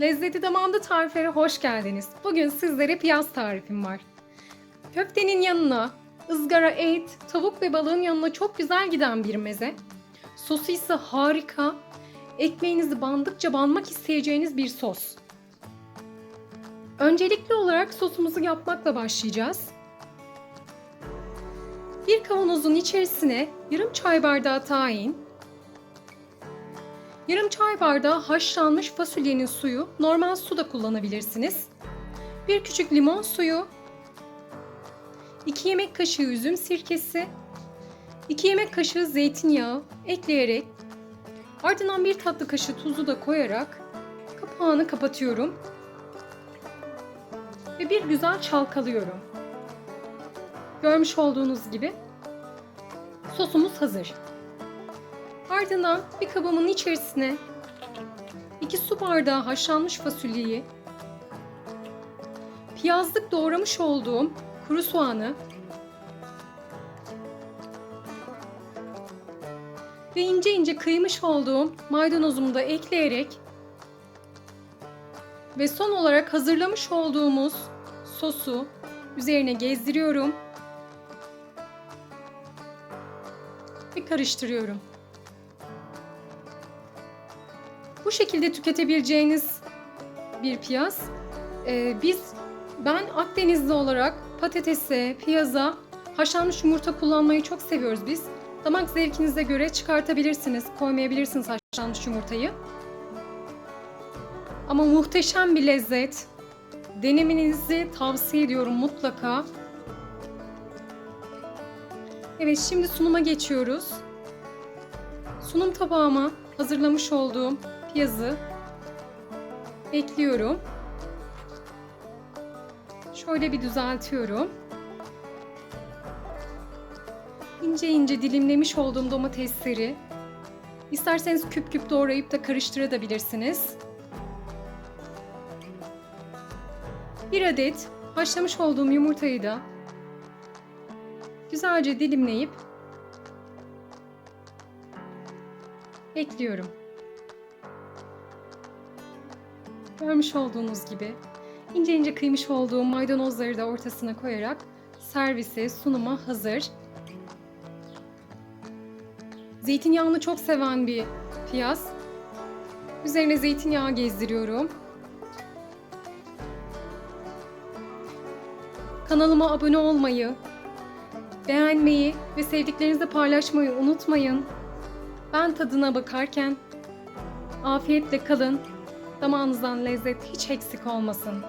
Lezzeti Damağında tariflere hoş geldiniz. Bugün sizlere piyaz tarifim var. Köftenin yanına ızgara et, tavuk ve balığın yanına çok güzel giden bir meze. Sosu ise harika. Ekmeğinizi bandıkça banmak isteyeceğiniz bir sos. Öncelikli olarak sosumuzu yapmakla başlayacağız. Bir kavanozun içerisine yarım çay bardağı tahin, yarım çay bardağı haşlanmış fasulyenin suyu, normal su da kullanabilirsiniz. Bir küçük limon suyu, 2 yemek kaşığı üzüm sirkesi, 2 yemek kaşığı zeytinyağı ekleyerek ardından bir tatlı kaşığı tuzu da koyarak kapağını kapatıyorum ve bir güzel çalkalıyorum. Görmüş olduğunuz gibi sosumuz hazır. Ardından bir kabımın içerisine 2 su bardağı haşlanmış fasulyeyi, piyazlık doğramış olduğum kuru soğanı ve ince ince kıymış olduğum maydanozumu da ekleyerek ve son olarak hazırlamış olduğumuz sosu üzerine gezdiriyorum ve karıştırıyorum. Bu şekilde tüketebileceğiniz bir piyaz. Ee, biz ben Akdenizli olarak patatese, piyaza haşlanmış yumurta kullanmayı çok seviyoruz biz. Damak zevkinize göre çıkartabilirsiniz, koymayabilirsiniz haşlanmış yumurtayı. Ama muhteşem bir lezzet. Denemenizi tavsiye ediyorum mutlaka. Evet şimdi sunuma geçiyoruz. Sunum tabağıma hazırlamış olduğum piyazı ekliyorum. Şöyle bir düzeltiyorum. İnce ince dilimlemiş olduğum domatesleri isterseniz küp küp doğrayıp da karıştırabilirsiniz. Bir adet haşlamış olduğum yumurtayı da güzelce dilimleyip ekliyorum. Görmüş olduğunuz gibi ince ince kıymış olduğum maydanozları da ortasına koyarak servise, sunuma hazır. Zeytinyağını çok seven bir piyaz. Üzerine zeytinyağı gezdiriyorum. Kanalıma abone olmayı, beğenmeyi ve sevdiklerinizle paylaşmayı unutmayın. Ben tadına bakarken afiyetle kalın. Damağınızdan lezzet hiç eksik olmasın.